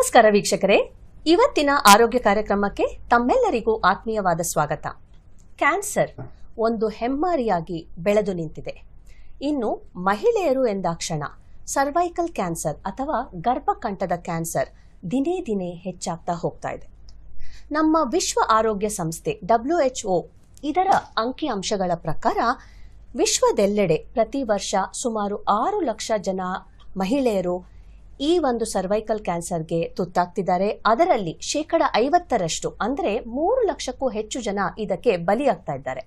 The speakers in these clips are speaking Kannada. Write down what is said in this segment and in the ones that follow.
ನಮಸ್ಕಾರ ವೀಕ್ಷಕರೇ. ಇವತ್ತಿನ ಆರೋಗ್ಯ ಕಾರ್ಯಕ್ರಮಕ್ಕೆ ತಮ್ಮೆಲ್ಲರಿಗೂ ಆತ್ಮೀಯವಾದ ಸ್ವಾಗತ. ಕ್ಯಾನ್ಸರ್ ಒಂದು ಹೆಮ್ಮಾರಿಯಾಗಿ ಬೆಳೆದು ನಿಂತಿದೆ. ಇನ್ನು ಮಹಿಳೆಯರು ಎಂದಾಕ್ಷಣ ಸರ್ವೈಕಲ್ ಕ್ಯಾನ್ಸರ್ ಅಥವಾ ಗರ್ಭಕಂಠದ ಕ್ಯಾನ್ಸರ್ ದಿನೇ ದಿನೇ ಹೆಚ್ಚಾಗ್ತಾ ಹೋಗ್ತಾ ಇದೆ. ನಮ್ಮ ವಿಶ್ವ ಆರೋಗ್ಯ ಸಂಸ್ಥೆ ಡಬ್ಲ್ಯುಎಚ್ಒ ಇದರ ಅಂಕಿಅಂಶಗಳ ಪ್ರಕಾರ ವಿಶ್ವದೆಲ್ಲೆಡೆ ಪ್ರತಿ ವರ್ಷ ಸುಮಾರು ಆರು ಲಕ್ಷ ಜನ ಮಹಿಳೆಯರು ಈ ಒಂದು ಸರ್ವೈಕಲ್ ಕ್ಯಾನ್ಸರ್ಗೆ ತುತ್ತಾಗ್ತಿದ್ದಾರೆ. ಅದರಲ್ಲಿ ಶೇಕಡ ಐವತ್ತರಷ್ಟು ಅಂದರೆ ಮೂರು ಲಕ್ಷಕ್ಕೂ ಹೆಚ್ಚು ಜನ ಇದಕ್ಕೆ ಬಲಿಯಾಗ್ತಾ ಇದ್ದಾರೆ.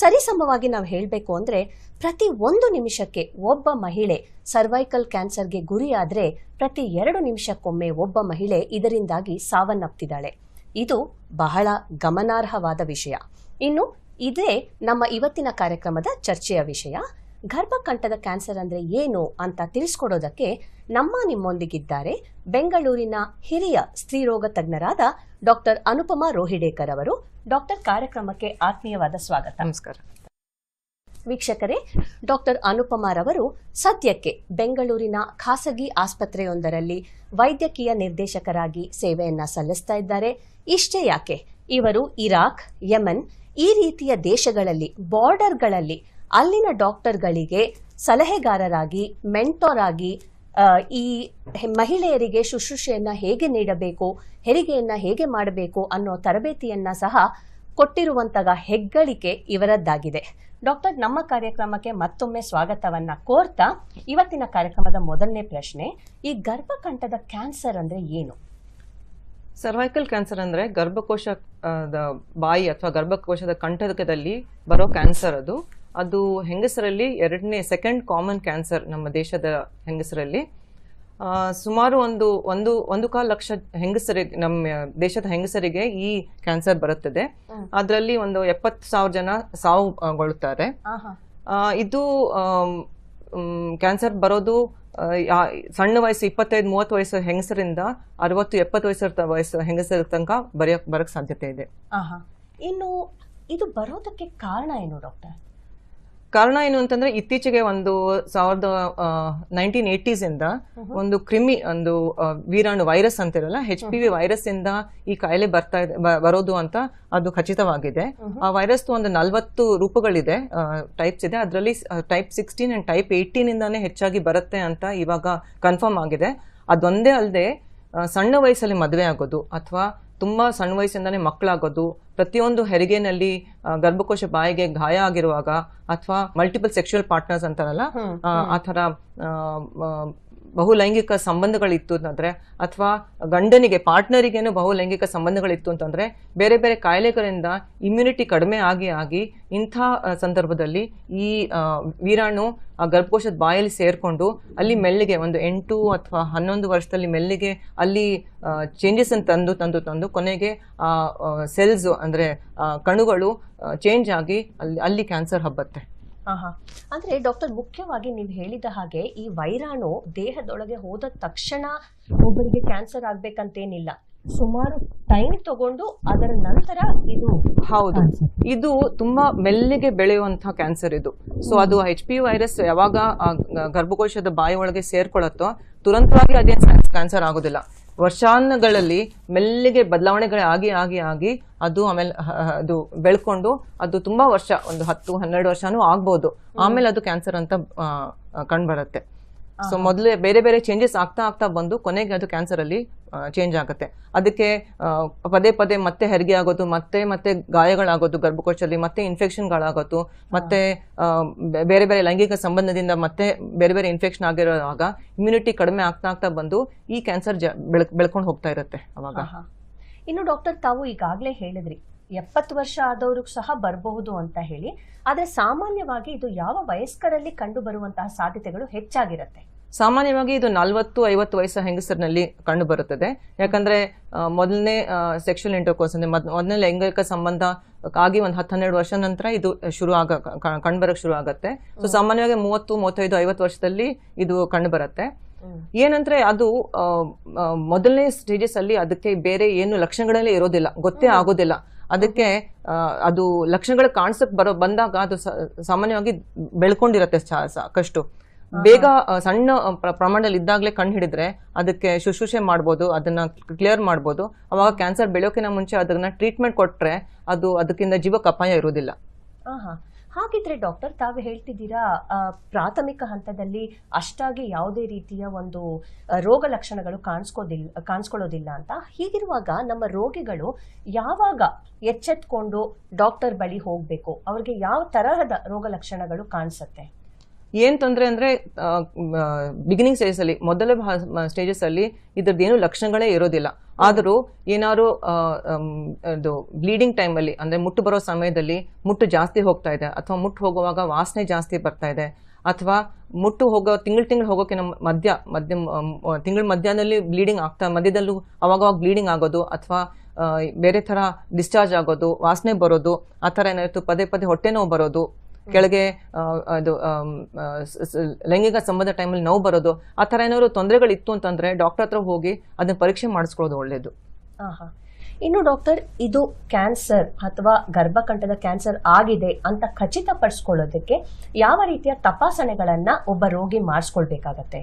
ಸರಿಸಮವಾಗಿ ನಾವು ಹೇಳಬೇಕು ಅಂದರೆ ಪ್ರತಿ ಒಂದು ನಿಮಿಷಕ್ಕೆ ಒಬ್ಬ ಮಹಿಳೆ ಸರ್ವೈಕಲ್ ಕ್ಯಾನ್ಸರ್ಗೆ ಗುರಿಯಾದರೆ ಪ್ರತಿ ಎರಡು ನಿಮಿಷಕ್ಕೊಮ್ಮೆ ಒಬ್ಬ ಮಹಿಳೆ ಇದರಿಂದಾಗಿ ಸಾವನ್ನಪ್ತಿದ್ದಾಳೆ. ಇದು ಬಹಳ ಗಮನಾರ್ಹವಾದ ವಿಷಯ. ಇನ್ನು ಇದೇ ನಮ್ಮ ಇವತ್ತಿನ ಕಾರ್ಯಕ್ರಮದ ಚರ್ಚೆಯ ವಿಷಯ. ಗರ್ಭಕಂಠದ ಕ್ಯಾನ್ಸರ್ ಅಂದ್ರೆ ಏನು ಅಂತ ತಿಳಿಸ್ಕೊಡೋದಕ್ಕೆ ನಮ್ಮ ನಿಮ್ಮೊಂದಿಗಿದ್ದಾರೆ ಬೆಂಗಳೂರಿನ ಹಿರಿಯ ಸ್ತ್ರೀರೋಗ ತಜ್ಞರಾದ ಡಾಕ್ಟರ್ ಅನುಪಮಾ ರೋಹಿಡೇಕರ್ ಅವರು. ಡಾಕ್ಟರ್ ಕಾರ್ಯಕ್ರಮಕ್ಕೆ ಆತ್ಮೀಯವಾದ ಸ್ವಾಗತ. ನಮಸ್ಕಾರ. ವೀಕ್ಷಕರೇ ಡಾಕ್ಟರ್ ಅನುಪಮಾರವರು ಸದ್ಯಕ್ಕೆ ಬೆಂಗಳೂರಿನ ಖಾಸಗಿ ಆಸ್ಪತ್ರೆಯೊಂದರಲ್ಲಿ ವೈದ್ಯಕೀಯ ನಿರ್ದೇಶಕರಾಗಿ ಸೇವೆಯನ್ನ ಸಲ್ಲಿಸ್ತಾ ಇದ್ದಾರೆ. ಇಷ್ಟೇ ಯಾಕೆ? ಇವರು ಇರಾಕ್ ಯಮನ್ ಈ ರೀತಿಯ ದೇಶಗಳಲ್ಲಿ ಬಾರ್ಡರ್ಗಳಲ್ಲಿ ಅಲ್ಲಿನ ಡಾಕ್ಟರ್ಗಳಿಗೆ ಸಲಹೆಗಾರರಾಗಿ, ಮೆಂಟೋರ್ ಆಗಿ ಈ ಮಹಿಳೆಯರಿಗೆ ಶುಶ್ರೂಷೆಯನ್ನು ಹೇಗೆ ನೀಡಬೇಕು, ಹೆರಿಗೆಯನ್ನ ಹೇಗೆ ಮಾಡಬೇಕು ಅನ್ನೋ ತರಬೇತಿಯನ್ನ ಸಹ ಕೊಟ್ಟಿರುವಂತಹ ಹೆಗ್ಗಳಿಕೆ ಇವರದ್ದಾಗಿದೆ. ಡಾಕ್ಟರ್, ನಮ್ಮ ಕಾರ್ಯಕ್ರಮಕ್ಕೆ ಮತ್ತೊಮ್ಮೆ ಸ್ವಾಗತವನ್ನ ಕೋರ್ತಾ, ಇವತ್ತಿನ ಕಾರ್ಯಕ್ರಮದ ಮೊದಲನೇ ಪ್ರಶ್ನೆ, ಈ ಗರ್ಭಕಂಠದ ಕ್ಯಾನ್ಸರ್ ಅಂದ್ರೆ ಏನು? ಸರ್ವೈಕಲ್ ಕ್ಯಾನ್ಸರ್ ಅಂದ್ರೆ ಗರ್ಭಕೋಶ ಬಾಯಿ ಅಥವಾ ಗರ್ಭಕೋಶದ ಕಂಠಕದಲ್ಲಿ ಬರೋ ಕ್ಯಾನ್ಸರ್ ಅದು. ಅದು ಹೆಂಗಸರಲ್ಲಿ ಎರಡನೇ ಸೆಕೆಂಡ್ ಕಾಮನ್ ಕ್ಯಾನ್ಸರ್ ನಮ್ಮ ದೇಶದ ಹೆಂಗಸರಲ್ಲಿ. ಸುಮಾರು ಒಂದು ಒಂದು ಒಂದು ಕಾಲು ಲಕ್ಷ ಹೆಂಗಸರಿಗೆ ನಮ್ಮ ದೇಶದ ಹೆಂಗಸರಿಗೆ ಈ ಕ್ಯಾನ್ಸರ್ ಬರುತ್ತದೆ. ಅದರಲ್ಲಿ ಒಂದು ಎಪ್ಪತ್ತು ಸಾವಿರ ಜನ ಸಾವುಗೊಳ್ಳುತ್ತಾರೆ. ಇದು ಕ್ಯಾನ್ಸರ್ ಬರೋದು ಸಣ್ಣ ವಯಸ್ಸು ಇಪ್ಪತ್ತೈದು ಮೂವತ್ತು ವಯಸ್ಸು ಹೆಂಗಸರಿಂದ ಅರವತ್ತು ಎಪ್ಪತ್ತು ವಯಸ್ಸು ವಯಸ್ಸು ಹೆಂಗಸರ ತನಕ ಬರೆಯಕ್ ಬರಕ್ ಸಾಧ್ಯತೆ ಇದೆ. ಆಹಾ. ಇನ್ನು ಇದು ಬರೋದಕ್ಕೆ ಕಾರಣ ಏನು ಡಾಕ್ಟರ್? ಕಾರಣ ಏನು ಅಂತಂದ್ರೆ ಇತ್ತೀಚೆಗೆ ಒಂದು ಸಾವಿರದ ನೈನ್ಟೀನ್ ಏಟೀಸ್ ಇಂದ ಒಂದು ಕ್ರಿಮಿ ಒಂದು ವೀರಾಣು ವೈರಸ್ ಅಂತಿರಲ್ಲ ಹೆಚ್ ಪಿ ವಿ ವೈರಸ್ ಇಂದ ಈ ಕಾಯಿಲೆ ಬರ್ತಾ ಇದೆ ಬರೋದು ಅಂತ ಅದು ಖಚಿತವಾಗಿದೆ. ಆ ವೈರಸ್ ಒಂದು ನಲ್ವತ್ತು ರೂಪಗಳಿದೆ ಟೈಪ್ಸ್ ಇದೆ. ಅದರಲ್ಲಿ type sixteen and type eighteen ಇಂದಾನೇ ಹೆಚ್ಚಾಗಿ ಬರುತ್ತೆ ಅಂತ ಇವಾಗ ಕನ್ಫರ್ಮ್ ಆಗಿದೆ. ಅದೊಂದೇ ಅಲ್ಲದೆ ಸಣ್ಣ ವಯಸ್ಸಲ್ಲಿ ಮದುವೆ ಆಗೋದು ಅಥವಾ ತುಂಬಾ ಸಣ್ಣ ವಯಸ್ಸಿಂದನೇ ಮಕ್ಕಳಾಗೋದು ಪ್ರತಿಯೊಂದು ಹೆರಿಗೆನಲ್ಲಿ ಗರ್ಭಕೋಶ ಬಾಯಿಗೆ ಗಾಯ ಆಗಿರುವಾಗ ಅಥವಾ ಮಲ್ಟಿಪಲ್ ಸೆಕ್ಷುವಲ್ ಪಾರ್ಟ್ನರ್ಸ್ ಅಂತಾರಲ್ಲ ಆ, ಥರ ಬಹುಲೈಂಗಿಕ ಸಂಬಂಧಗಳಿತ್ತು ಅಂತಂದ್ರೆ, ಅಥವಾ ಗಂಡನಿಗೆ, ಪಾರ್ಟ್ನರಿಗೇನು ಬಹುಲೈಂಗಿಕ ಸಂಬಂಧಗಳಿತ್ತು ಅಂತಂದ್ರೆ, ಬೇರೆ ಬೇರೆ ಕಾಯಿಲೆಗಳಿಂದ ಇಮ್ಯುನಿಟಿ ಕಡಿಮೆ ಆಗಿ ಆಗಿ ಇಂಥ ಸಂದರ್ಭದಲ್ಲಿ ಈ ವೀರಾಣು ಗರ್ಭಕೋಶದ ಬಾಯಲ್ಲಿ ಸೇರಿಕೊಂಡು ಅಲ್ಲಿ ಮೆಲ್ಲಿಗೆ ಒಂದು ಎಂಟು ಅಥವಾ ಹನ್ನೊಂದು ವರ್ಷದಲ್ಲಿ ಮೆಲ್ಲಿಗೆ ಅಲ್ಲಿ ಚೇಂಜಸ್ ಅನ್ನು ತಂದು ತಂದು ತಂದು ಕೊನೆಗೆ ಸೆಲ್ಸ್ ಅಂದ್ರೆ ಕಣುಗಳು ಚೇಂಜ್ ಆಗಿ ಅಲ್ಲಿ ಅಲ್ಲಿ ಕ್ಯಾನ್ಸರ್ ಹಬ್ಬತ್ತೆ. ಅಂದ್ರೆ ಡಾಕ್ಟರ್ ಮುಖ್ಯವಾಗಿ ನೀವು ಹೇಳಿದ ಹಾಗೆ ಈ ವೈರಾಣು ದೇಹದೊಳಗೆ ಹೋದ ತಕ್ಷಣ ಒಬ್ಬರಿಗೆ ಕ್ಯಾನ್ಸರ್ ಆಗ್ಬೇಕಂತೇನಿಲ್ಲ. ಸುಮಾರು ಟೈಮ್ ತಗೊಂಡು ಅದರ ನಂತರ ಇದು ಹೌದು. ಇದು ತುಂಬಾ ಮೆಲ್ಲಿಗೆ ಬೆಳೆಯುವಂತಹ ಕ್ಯಾನ್ಸರ್ ಇದು. ಸೊ ಅದು ಎಚ್ ಪಿ ವೈರಸ್ ಯಾವಾಗ ಗರ್ಭಕೋಶದ ಬಾಯಿ ಒಳಗೆ ಸೇರ್ಕೊಳ್ಳುತ್ತೋ ತುರಂತವಾಗಿ ಅದೇನು ಕ್ಯಾನ್ಸರ್ ಆಗೋದಿಲ್ಲ. ವರ್ಷಾನುಗಳಲ್ಲಿ ಮೆಲ್ಲಿಗೆ ಬದಲಾವಣೆಗಳೇ ಆಗಿ ಆಗಿ ಆಗಿ ಅದು ಆಮೇಲೆ ಅದು ಬೆಳ್ಕೊಂಡು ಅದು ತುಂಬಾ ವರ್ಷ ಒಂದು ಹತ್ತು ಹನ್ನೆರಡು ವರ್ಷನೂ ಆಗ್ಬೋದು. ಆಮೇಲೆ ಅದು ಕ್ಯಾನ್ಸರ್ ಅಂತ ಕಂಡು ಬರುತ್ತೆ ಸೊ ಮೊದಲೇ ಬೇರೆ ಬೇರೆ ಚೇಂಜಸ್ ಆಗ್ತಾ ಆಗ್ತಾ ಬಂದು ಕೊನೆಗೆ ಅದು ಕ್ಯಾನ್ಸರ್ ಅಲ್ಲಿ ಚೇಂಜ್ ಆಗುತ್ತೆ. ಅದಕ್ಕೆ ಪದೇ ಪದೇ ಮತ್ತೆ ಹೆರಿಗೆ ಆಗೋದು ಮತ್ತೆ ಮತ್ತೆ ಗಾಯಗಳಾಗೋದು ಗರ್ಭಕೋಶದಲ್ಲಿ ಮತ್ತೆ ಇನ್ಫೆಕ್ಷನ್ಗಳಾಗೋದು ಮತ್ತೆ ಬೇರೆ ಬೇರೆ ಲೈಂಗಿಕ ಸಂಬಂಧದಿಂದ ಮತ್ತೆ ಬೇರೆ ಬೇರೆ ಇನ್ಫೆಕ್ಷನ್ ಆಗಿರೋವಾಗ ಇಮ್ಯುನಿಟಿ ಕಡಿಮೆ ಆಗ್ತಾ ಆಗ್ತಾ ಬಂದು ಈ ಕ್ಯಾನ್ಸರ್ ಬೆಳ್ ಬೆಳ್ಕೊಂಡು ಹೋಗ್ತಾ ಇರುತ್ತೆ ಅವಾಗ. ಇನ್ನು ಡಾಕ್ಟರ್ ತಾವು ಈಗಾಗಲೇ ಹೇಳಿದ್ರಿ ಎಪ್ಪತ್ತು ವರ್ಷ ಆದವ್ರಿಗೂ ಸಹ ಬರಬಹುದು ಅಂತ ಹೇಳಿ ಆದರೆ ಸಾಮಾನ್ಯವಾಗಿ ಇದು ಯಾವ ವಯಸ್ಕರಲ್ಲಿ ಕಂಡು ಬರುವಂತಹ ಸಾಧ್ಯತೆಗಳು ಹೆಚ್ಚಾಗಿರುತ್ತೆ? ಸಾಮಾನ್ಯವಾಗಿ ಇದು ನಲವತ್ತು ಐವತ್ತು ವಯಸ್ಸ ಹೆಂಗಸರಿನಲ್ಲಿ ಕಂಡು ಬರುತ್ತದೆ. ಯಾಕಂದ್ರೆ ಮೊದಲನೇ ಸೆಕ್ಷುವಲ್ ಇಂಟರ್ಕೋರ್ಸ್ ಅಂದ್ರೆ ಮೊದ್- ಮೊದಲನೇ ಲೈಂಗಿಕ ಸಂಬಂಧ ಆಗಿ ಒಂದು ಹತ್ತು ಹನ್ನೆರಡು ವರ್ಷ ನಂತರ ಇದು ಶುರು ಆಗ ಕಂಡು ಬರಕ್ ಶುರು ಆಗುತ್ತೆ. ಸೊ ಸಾಮಾನ್ಯವಾಗಿ ಮೂವತ್ತು ಮೂವತ್ತೈದು ಐವತ್ತು ವರ್ಷದಲ್ಲಿ ಇದು ಕಂಡು ಬರುತ್ತೆ. ಏನಂದ್ರೆ ಅದು ಮೊದಲನೇ ಸ್ಟೇಜಸ್ ಅಲ್ಲಿ ಅದಕ್ಕೆ ಬೇರೆ ಏನು ಲಕ್ಷಣಗಳಲ್ಲೇ ಇರೋದಿಲ್ಲ. ಗೊತ್ತೇ ಆಗೋದಿಲ್ಲ. ಅದಕ್ಕೆ ಅದು ಲಕ್ಷಣಗಳು ಕಾಣಿಸಕ್ಕೆ ಬರೋ ಬಂದಾಗ ಅದು ಸಾಮಾನ್ಯವಾಗಿ ಬೆಳ್ಕೊಂಡಿರತ್ತೆ ಸಾಕಷ್ಟು. ಬೇಗ ಸಣ್ಣ ಪ್ರಮಾಣದಲ್ಲಿ ಇದ್ದಾಗಲೇ ಕಣ್ಣು ಹಿಡಿದ್ರೆ ಅದಕ್ಕೆ ಶುಶ್ರೂಷೆ ಮಾಡ್ಬೋದು ಅದನ್ನ ಕ್ಲಿಯರ್ ಮಾಡ್ಬೋದು. ಅವಾಗ ಕ್ಯಾನ್ಸರ್ ಬೆಳೆಯೋಕಿನ ಮುಂಚೆ ಅದನ್ನ ಟ್ರೀಟ್ಮೆಂಟ್ ಕೊಟ್ರೆ ಅದು ಅದಕ್ಕಿಂತ ಜೀವಕ್ಕೆ ಅಪಾಯ ಇರುವುದಿಲ್ಲ. ಹಾಗಿದ್ರೆ ಡಾಕ್ಟರ್, ತಾವು ಹೇಳ್ತಿದ್ದೀರಾ ಪ್ರಾಥಮಿಕ ಹಂತದಲ್ಲಿ ಅಷ್ಟಾಗಿ ಯಾವುದೇ ರೀತಿಯ ಒಂದು ರೋಗ ಲಕ್ಷಣಗಳು ಕಾಣಿಸ್ಕೋದಿಲ್ಲ ಕಾಣಿಸ್ಕೊಳ್ಳೋದಿಲ್ಲ ಅಂತ. ಹೀಗಿರುವಾಗ ನಮ್ಮ ರೋಗಿಗಳು ಯಾವಾಗ ಎಚ್ಚೆತ್ಕೊಂಡು ಡಾಕ್ಟರ್ ಬಳಿ ಹೋಗಬೇಕು? ಅವ್ರಿಗೆ ಯಾವ ತರಹದ ರೋಗ ಲಕ್ಷಣಗಳು ಕಾಣಿಸುತ್ತೆ? ಏನ್ ತೊಂದರೆ ಅಂದ್ರೆ ಬಿಗಿನಿಂಗ್ ಸ್ಟೇಜಸ್ ಅಲ್ಲಿ, ಮೊದಲ ಸ್ಟೇಜಸ್ ಅಲ್ಲಿ ಇದ್ರದ್ದು ಏನು ಲಕ್ಷಣಗಳೇ ಇರೋದಿಲ್ಲ. ಆದರೂ ಏನಾದ್ರು ಇದು ಬ್ಲೀಡಿಂಗ್ ಟೈಮ್ ಅಲ್ಲಿ, ಅಂದ್ರೆ ಮುಟ್ಟು ಬರೋ ಸಮಯದಲ್ಲಿ ಮುಟ್ಟು ಜಾಸ್ತಿ ಹೋಗ್ತಾ ಇದೆ, ಅಥವಾ ಮುಟ್ಟು ಹೋಗುವಾಗ ವಾಸನೆ ಜಾಸ್ತಿ ಬರ್ತಾ ಇದೆ, ಅಥವಾ ಮುಟ್ಟು ಹೋಗೋ, ತಿಂಗಳು ತಿಂಗಳು ನಮ್ಮ ಮಧ್ಯ ಮಧ್ಯ ತಿಂಗಳ ಮಧ್ಯದಲ್ಲಿ ಬ್ಲೀಡಿಂಗ್ ಆಗ್ತಾ, ಮಧ್ಯದಲ್ಲೂ ಅವಾಗವಾಗ ಬ್ಲೀಡಿಂಗ್ ಆಗೋದು, ಅಥವಾ ಬೇರೆ ಥರ ಡಿಸ್ಚಾರ್ಜ್ ಆಗೋದು, ವಾಸನೆ ಬರೋದು, ಆ ಥರ ಏನಾಯಿತು, ಪದೇ ಪದೇ ಹೊಟ್ಟೆ ನೋವು ಬರೋದು ಕೆಳಗೆ ಅದು ಲೈಂಗಿಕ ಸಂಬಂಧ ಟೈಮಲ್ಲಿ ನೋವು ಬರೋದು ಆ ಥರ ಏನಾದ್ರು ತೊಂದರೆಗಳಿತ್ತು ಅಂತಂದ್ರೆ ಡಾಕ್ಟರ್ ಹತ್ರ ಹೋಗಿ ಅದನ್ನ ಪರೀಕ್ಷೆ ಮಾಡಿಸ್ಕೊಳ್ಳೋದು ಒಳ್ಳೆಯದು ಆಹಾ. ಇನ್ನು ಡಾಕ್ಟರ್ ಇದು ಕ್ಯಾನ್ಸರ್ ಅಥವಾ ಗರ್ಭಕಂಠದ ಕ್ಯಾನ್ಸರ್ ಆಗಿದೆ ಅಂತ ಖಚಿತಪಡಿಸ್ಕೊಳ್ಳೋದಕ್ಕೆ ಯಾವ ರೀತಿಯ ತಪಾಸಣೆಗಳನ್ನ ಒಬ್ಬ ರೋಗಿ ಮಾಡಿಸ್ಕೊಳ್ಬೇಕಾಗತ್ತೆ?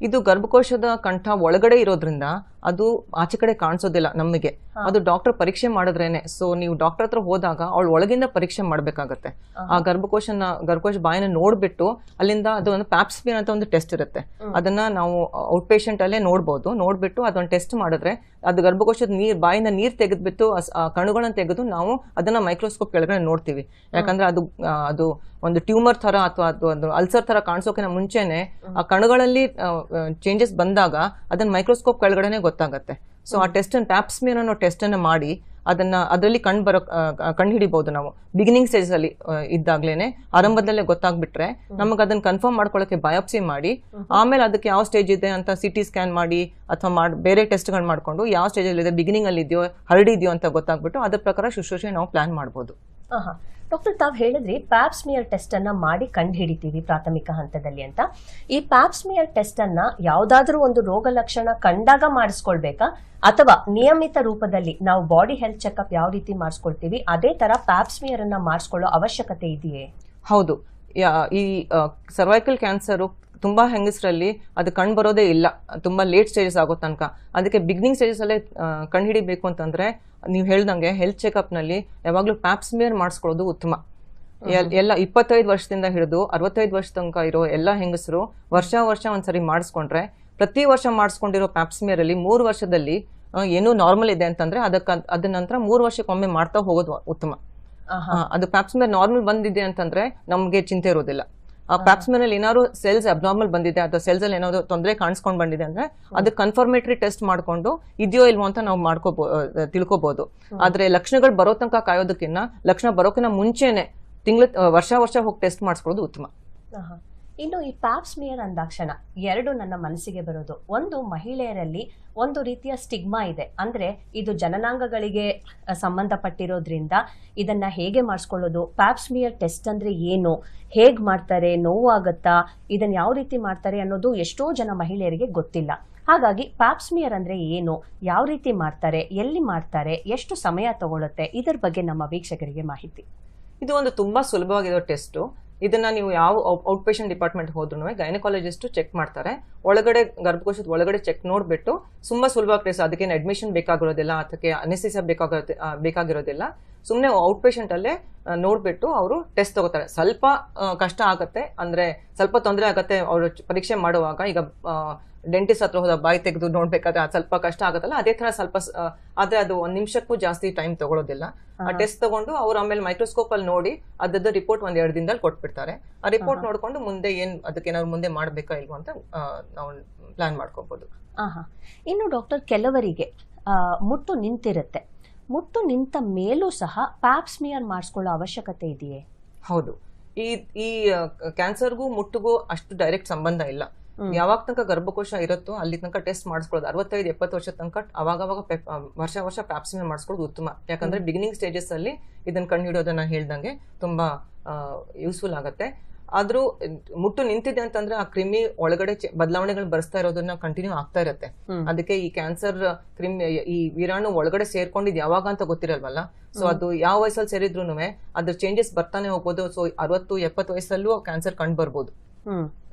ಇದು ಗರ್ಭಕೋಶದ ಕಂಠ ಒಳಗಡೆ ಇರೋದ್ರಿಂದ ಅದು ಆಚೆ ಕಡೆ ಕಾಣಿಸೋದಿಲ್ಲ ನಮಗೆ. ಅದು ಡಾಕ್ಟರ್ ಪರೀಕ್ಷೆ ಮಾಡಿದ್ರೇನೆ. ಸೊ ನೀವು ಡಾಕ್ಟರ್ ಹತ್ರ ಹೋದಾಗ ಅವಳು ಒಳಗಿಂದ ಪರೀಕ್ಷೆ ಮಾಡಬೇಕಾಗತ್ತೆ. ಆ ಗರ್ಭಕೋಶನ ಗರ್ಭಕೋಶ ಬಾಯಿನ ನೋಡ್ಬಿಟ್ಟು ಅಲ್ಲಿಂದ ಅದು ಒಂದು ಪ್ಯಾಪ್ಸ್ಪಿನ್ ಅಂತ ಒಂದು ಟೆಸ್ಟ್ ಇರುತ್ತೆ. ಅದನ್ನ ನಾವು ಔಟ್ ಪೇಷಂಟ್ ಅಲ್ಲೇ ನೋಡ್ಬೋದು. ನೋಡ್ಬಿಟ್ಟು ಅದೊಂದು ಟೆಸ್ಟ್ ಮಾಡಿದ್ರೆ ಅದು ಗರ್ಭಕೋಶದ ನೀರ್ ಬಾಯಿಂದ ನೀರ್ ತೆಗೆದ್ಬಿಟ್ಟು ಕಣುಗಳನ್ನ ತೆಗೆದು ನಾವು ಅದನ್ನ ಮೈಕ್ರೋಸ್ಕೋಪ್ ಕೆಳಗಡೆ ನೋಡ್ತೀವಿ. ಯಾಕಂದ್ರೆ ಅದು ಅದು ಒಂದು ಟ್ಯೂಮರ್ ತರ ಅಥವಾ ಅದು ಒಂದು ಅಲ್ಸರ್ ತರ ಕಾಣಿಸೋಕಿನ ಮುಂಚೆನೆ ಆ ಕಣುಗಳಲ್ಲಿ ಚೇಂಜಸ್ ಬಂದಾಗ ಅದನ್ನ ಮೈಕ್ರೋಸ್ಕೋಪ್ ಕೆಳಗಡೆನೆ ಗೊತ್ತಾಗತ್ತೆ. ಸೊ ಆ ಟೆಸ್ಟ್ ಪ್ಯಾಪ್ಸ್ಮಿಯರ್ ಅನ್ನೋ ಟೆಸ್ಟ್ ಅನ್ನು ಮಾಡಿ ಅದನ್ನ ಅದರಲ್ಲಿ ಕಂಡು ಬರೋ ಕಂಡು ಹಿಡಿಬಹುದು ನಾವು. ಬಿಗಿನಿಂಗ್ ಸ್ಟೇಜ್ ಅಲ್ಲಿ ಇದ್ದಾಗ್ಲೇನೆ ಆರಂಭದಲ್ಲೇ ಗೊತ್ತಾಗ್ಬಿಟ್ರೆ ನಮಗೆ ಅದನ್ನ ಕನ್ಫರ್ಮ್ ಮಾಡ್ಕೊಳ್ಳೋಕೆ ಬಯೋಪ್ಸಿ ಮಾಡಿ ಆಮೇಲೆ ಅದಕ್ಕೆ ಯಾವ ಸ್ಟೇಜ್ ಇದೆ ಅಂತ ಸಿ ಟಿ ಸ್ಕ್ಯಾನ್ ಮಾಡಿ ಅಥವಾ ಮಾಡಿ ಬೇರೆ ಟೆಸ್ಟ್ಗಳು ಮಾಡ್ಕೊಂಡು ಯಾವ ಸ್ಟೇಜಲ್ಲಿ ಇದೆ ಬಿಗಿನಿಂಗ್ ಅಲ್ಲಿ ಇದೆಯೋ ಹರಡಿದೆಯೋ ಅಂತ ಗೊತ್ತಾಗ್ಬಿಟ್ಟು ಅದ್ರ ಪ್ರಕಾರ ಶುಶ್ರೂಷೆ ನಾವು ಪ್ಲಾನ್ ಮಾಡ್ಬೋದು. ಡಾಕ್ಟರ್, ತಾವು ಹೇಳಿದ್ರಿ ಪ್ಯಾಪ್ಸ್ಮಿಯರ್ ಟೆಸ್ಟ್ ಅನ್ನ ಮಾಡಿ ಕಂಡು ಹಿಡಿತೀವಿ ಪ್ರಾಥಮಿಕ ಹಂತದಲ್ಲಿ ಅಂತ. ಈ ಪ್ಯಾಪ್ಸ್ಮಿಯರ್ ಟೆಸ್ಟ್ ಅನ್ನ ಯಾವ್ದಾದ್ರೂ ಒಂದು ರೋಗ ಲಕ್ಷಣ ಕಂಡಾಗ ಮಾಡಿಸ್ಕೊಳ್ಬೇಕಾ? ಅಥವಾ ನಿಯಮಿತ ರೂಪದಲ್ಲಿ ನಾವು ಬಾಡಿ ಹೆಲ್ತ್ ಚೆಕಪ್ ಯಾವ ರೀತಿ ಮಾಡಿಸ್ಕೊಳ್ತೀವಿ, ಅದೇ ತರ ಪ್ಯಾಪ್ಸ್ಮಿಯರ್ ಅನ್ನ ಮಾಡಿಸ್ಕೊಳ್ಳೋ ಅವಶ್ಯಕತೆ ಇದೆಯೇ? ಹೌದು. ಈ ಸರ್ವೈಕಲ್ ಕ್ಯಾನ್ಸರು ತುಂಬಾ ಹೆಂಗಸರಲ್ಲಿ ಅದು ಕಂಡು ಬರೋದೇ ಇಲ್ಲ. ತುಂಬ ಲೇಟ್ ಸ್ಟೇಜಸ್ ಆಗೋ ತನಕ. ಅದಕ್ಕೆ ಬಿಗ್ನಿಂಗ್ ಸ್ಟೇಜಸಲ್ಲೇ ಕಂಡು ಹಿಡಿಬೇಕು ಅಂತಂದರೆ ನೀವು ಹೇಳ್ದಂಗೆ ಹೆಲ್ತ್ ಚೆಕಪ್ನಲ್ಲಿ ಯಾವಾಗಲೂ ಪ್ಯಾಪ್ಸ್ಮಿಯರ್ ಮಾಡಿಸ್ಕೊಳ್ಳೋದು ಉತ್ತಮ. ಎಲ್- ಎಲ್ಲ ಇಪ್ಪತ್ತೈದು ವರ್ಷದಿಂದ ಹಿಡಿದು ಅರವತ್ತೈದು ವರ್ಷ ತನಕ ಇರೋ ಎಲ್ಲ ಹೆಂಗಸರು ವರ್ಷ ವರ್ಷ ಒಂದ್ಸರಿ ಮಾಡಿಸ್ಕೊಂಡ್ರೆ ಪ್ರತಿ ವರ್ಷ ಮಾಡಿಸ್ಕೊಂಡಿರೋ ಪ್ಯಾಪ್ಸ್ಮಿಯರಲ್ಲಿ ಮೂರು ವರ್ಷದಲ್ಲಿ ಏನು ನಾರ್ಮಲ್ ಇದೆ ಅಂತಂದ್ರೆ ಅದಕ್ಕೆ ಅದ ನಂತರ ಮೂರು ವರ್ಷಕ್ಕೊಮ್ಮೆ ಮಾಡ್ತಾ ಹೋಗೋದು ಉತ್ತಮ. ಅದು ಪ್ಯಾಪ್ಸ್ಮಿಯರ್ ನಾರ್ಮಲ್ ಬಂದಿದೆ ಅಂತಂದ್ರೆ ನಮಗೆ ಚಿಂತೆ ಇರೋದಿಲ್ಲ. ಆ ಪ್ಯಾಪ್ಸ್ ಅಲ್ಲಿ ಏನಾದ್ರು ಸೆಲ್ಸ್ ಅಬ್ನಾರ್ಮಲ್ ಬಂದಿದೆ ಅಥವಾ ಸೆಲ್ಸ್ ಅಲ್ಲಿ ಏನಾದ್ರು ತೊಂದರೆ ಕಾಣಿಸ್ಕೊಂಡ್ ಬಂದಿದೆ ಅಂದ್ರೆ ಅದು ಕನ್ಫರ್ಮೇಟರಿ ಟೆಸ್ಟ್ ಮಾಡ್ಕೊಂಡು ಇದೆಯೋ ಇಲ್ವೋ ಅಂತ ನಾವು ಮಾಡ್ಕೋಬೋ ತಿಳ್ಕೊಬಹುದು ಆದ್ರೆ ಲಕ್ಷಣಗಳು ಬರೋ ತನಕ ಕಾಯೋದಕ್ಕಿಂತ ಲಕ್ಷಣ ಬರೋಕಿನ ಮುಂಚೆನೆ ತಿಂಗಳ ವರ್ಷ ವರ್ಷ ಹೋಗಿ ಟೆಸ್ಟ್ ಮಾಡಿಸ್ಕೊಳ್ಳೋದು ಉತ್ತಮ. ಇನ್ನು ಈ ಪ್ಯಾಪ್ಸ್ಮಿಯರ್ ಅಂದಾಕ್ಷಣ ಎರಡು ನನ್ನ ಮನಸ್ಸಿಗೆ ಬರೋದು. ಒಂದು ಮಹಿಳೆಯರಲ್ಲಿ ಒಂದು ರೀತಿಯ ಸ್ಟಿಗ್ಮಾ ಇದೆ. ಅಂದ್ರೆ ಇದು ಜನನಾಂಗಗಳಿಗೆ ಸಂಬಂಧಪಟ್ಟಿರೋದ್ರಿಂದ ಇದನ್ನ ಹೇಗೆ ಮಾಡಿಸ್ಕೊಳ್ಳೋದು? ಪ್ಯಾಪ್ಸ್ಮಿಯರ್ ಟೆಸ್ಟ್ ಅಂದ್ರೆ ಏನು? ಹೇಗೆ ಮಾಡ್ತಾರೆ? ನೋವು ಇದನ್ನು ಇದನ್ನ ಯಾವ ರೀತಿ ಮಾಡ್ತಾರೆ ಅನ್ನೋದು ಎಷ್ಟೋ ಜನ ಮಹಿಳೆಯರಿಗೆ ಗೊತ್ತಿಲ್ಲ. ಹಾಗಾಗಿ ಪ್ಯಾಪ್ಸ್ಮಿಯರ್ ಅಂದ್ರೆ ಏನು? ಯಾವ ರೀತಿ ಮಾಡ್ತಾರೆ? ಎಲ್ಲಿ ಮಾಡ್ತಾರೆ? ಎಷ್ಟು ಸಮಯ ತಗೊಳ್ಳುತ್ತೆ ಇದರ ಬಗ್ಗೆ ನಮ್ಮ ವೀಕ್ಷಕರಿಗೆ ಮಾಹಿತಿ. ಇದು ಒಂದು ತುಂಬಾ ಸುಲಭವಾಗಿರೋ ಟೆಸ್ಟ್. ಇದನ್ನ ನೀವು ಯಾವ ಔಟ್ ಪೇಷಂಟ್ ಡಿಪಾರ್ಟ್ಮೆಂಟ್ ಹೋದ್ರು ಗೈನಕಾಲಜಿಸ್ಟ್ ಚೆಕ್ ಮಾಡ್ತಾರೆ. ಒಳಗಡೆ ಗರ್ಭಕೋಶದ ಒಳಗಡೆ ಚೆಕ್ ನೋಡ್ಬಿಟ್ಟು ತುಂಬಾ ಸುಲಭ ಪ್ಲೇಸ್ ಅದಕ್ಕೇನು ಅಡ್ಮಿಷನ್ ಬೇಕಾಗಿರೋದಿಲ್ಲ, ಅದಕ್ಕೆ ಅನಿಸಿಸ ಬೇಕಾಗಿರೋ ಬೇಕಾಗಿರೋದಿಲ್ಲ. ಸುಮ್ಮನೆ ಔಟ್ ಪೇಷಂಟ್ ಅಲ್ಲೇ ನೋಡ್ಬಿಟ್ಟು ಅವರು ಟೆಸ್ಟ್ ತಗೋತಾರೆ. ಸ್ವಲ್ಪ ಕಷ್ಟ ಆಗುತ್ತೆ. ಅಂದ್ರೆ ಸ್ವಲ್ಪ ತೊಂದರೆ ಆಗುತ್ತೆ ಅವರು ಪರೀಕ್ಷೆ ಮಾಡುವಾಗ. ಈಗ ಡೆಂಟಿಸ್ಟ್ ಹತ್ರ ಹೋದ ಬಾಯಿ ತೆಗೆದು ನೋಡ್ಬೇಕಾದ್ರೆ ಅದು ಸ್ವಲ್ಪ ಕಷ್ಟ ಆಗುತ್ತಲ್ಲ? ಅದೇ ತರ ಸ್ವಲ್ಪ ಆದ್ರೆ ಅದು ಒಂದ್ ನಿಮಿಷಕ್ಕೂ ಜಾಸ್ತಿ ಟೈಮ್ ತಗೊಳ್ಳೋದಿಲ್ಲ ಆ ಟೆಸ್ಟ್ ತಗೊಂಡು ಅವ್ರು ಆಮೇಲೆ ಮೈಕ್ರೋಸ್ಕೋಪ್ ಅಲ್ಲಿ ನೋಡಿ ಅದ್ರದ್ದು ರಿಪೋರ್ಟ್ ಒಂದ್ ಎರಡು ದಿನದಲ್ಲಿ ಕೊಟ್ಬಿಡ್ತಾರೆ. ಆ ರಿಪೋರ್ಟ್ ನೋಡ್ಕೊಂಡು ಮುಂದೆ ಏನ್ ಅದಕ್ಕೆ ಏನಾದ್ರು ಮುಂದೆ ಮಾಡ್ಬೇಕಾ ಇಲ್ವೋ ಅಂತ ನಾವು ಪ್ಲಾನ್ ಮಾಡ್ಕೋಬಹುದು ಇನ್ನು ಡಾಕ್ಟರ್ ಕೆಲವರಿಗೆ ಮುಟ್ಟು ನಿಂತಿರುತ್ತೆ. ಮುಟ್ಟು ನಿಂತ ಮೇಲೂ ಸಹ ಪ್ಯಾಪ್ಸ್ಮಿಯರ್ ಮಾಡಿಸ್ಕೊಳ್ಳೋ ಅವಶ್ಯಕತೆ ಇದೆಯೇ? ಹೌದು. ಈ ಈ ಕ್ಯಾನ್ಸರ್ಗೂ ಮುಟ್ಟುಗೂ ಅಷ್ಟು ಡೈರೆಕ್ಟ್ ಸಂಬಂಧ ಇಲ್ಲ. ಯಾವಾಗ ತನಕ ಗರ್ಭಕೋಶ ಇರುತ್ತೋ ಅಲ್ಲಿ ತನಕ ಟೆಸ್ಟ್ ಮಾಡಿಸ್ಕೊಳ್ಳೋದು. ಅರವತ್ತೈದು ಎಪ್ಪತ್ತು ವರ್ಷ ತನಕ ಅವಾಗವಾಗ ವರ್ಷ ವರ್ಷ ಪ್ಯಾಪ್ಸಿಮೆ ಮಾಡಿಸ್ಕೊಳ್ಳೋದು ಉತ್ತಮ. ಯಾಕಂದ್ರೆ ಬಿಗಿನಿಂಗ್ ಸ್ಟೇಜಸ್ ಅಲ್ಲಿ ಇದನ್ನ ಕಂಡು ಹಿಡಿಯೋದನ್ನ ಹೇಳ್ದಂಗೆ ತುಂಬಾ ಯೂಸ್ಫುಲ್ ಆಗುತ್ತೆ. ಆದ್ರೂ ಮುಟ್ಟು ನಿಂತಿದೆ ಅಂತಂದ್ರೆ ಆ ಕ್ರಿಮಿ ಒಳಗಡೆ ಬದಲಾವಣೆಗಳು ಬರ್ಸ್ತಾ ಇರೋದನ್ನ ಕಂಟಿನ್ಯೂ ಆಗ್ತಾ ಇರುತ್ತೆ. ಅದಕ್ಕೆ ಈ ಕ್ಯಾನ್ಸರ್ ಕ್ರಿಮಿ ಈ ವೀರಾಣು ಒಳಗಡೆ ಸೇರ್ಕೊಂಡಿದ್ ಯಾವಾಗ ಅಂತ ಗೊತ್ತಿರಲ್ವಲ್ಲ? ಸೊ ಅದು ಯಾವ ವಯಸ್ಸಲ್ಲಿ ಸೇರಿದ್ರು ಅದ್ರ ಚೇಂಜಸ್ ಬರ್ತಾನೆ ಹೋಗ್ಬೋದು. ಸೊ ಅರವತ್ತು ಎಪ್ಪತ್ತು ವಯಸ್ಸಲ್ಲೂ ಕ್ಯಾನ್ಸರ್ ಕಂಡು ಬರ್ಬೋದು